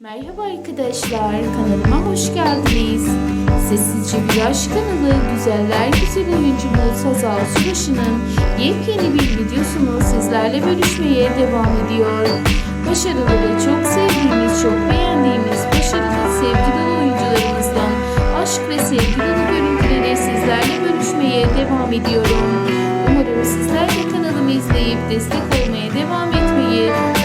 Merhaba arkadaşlar, kanalıma hoş geldiniz. Sessizce bir aşk kanalı, güzeller güzel oyuncumuz Hazal Subaşı'nın yepyeni bir videosunu sizlerle bölüşmeye devam ediyor. Başarılı ve çok sevdiğimiz, çok beğendiğimiz başarılı sevgi dolu oyuncularımızdan aşk ve sevgi dolu görüntüleri sizlerle bölüşmeye devam ediyorum. Umarım sizler de kanalımı izleyip destek olmaya devam etmeyi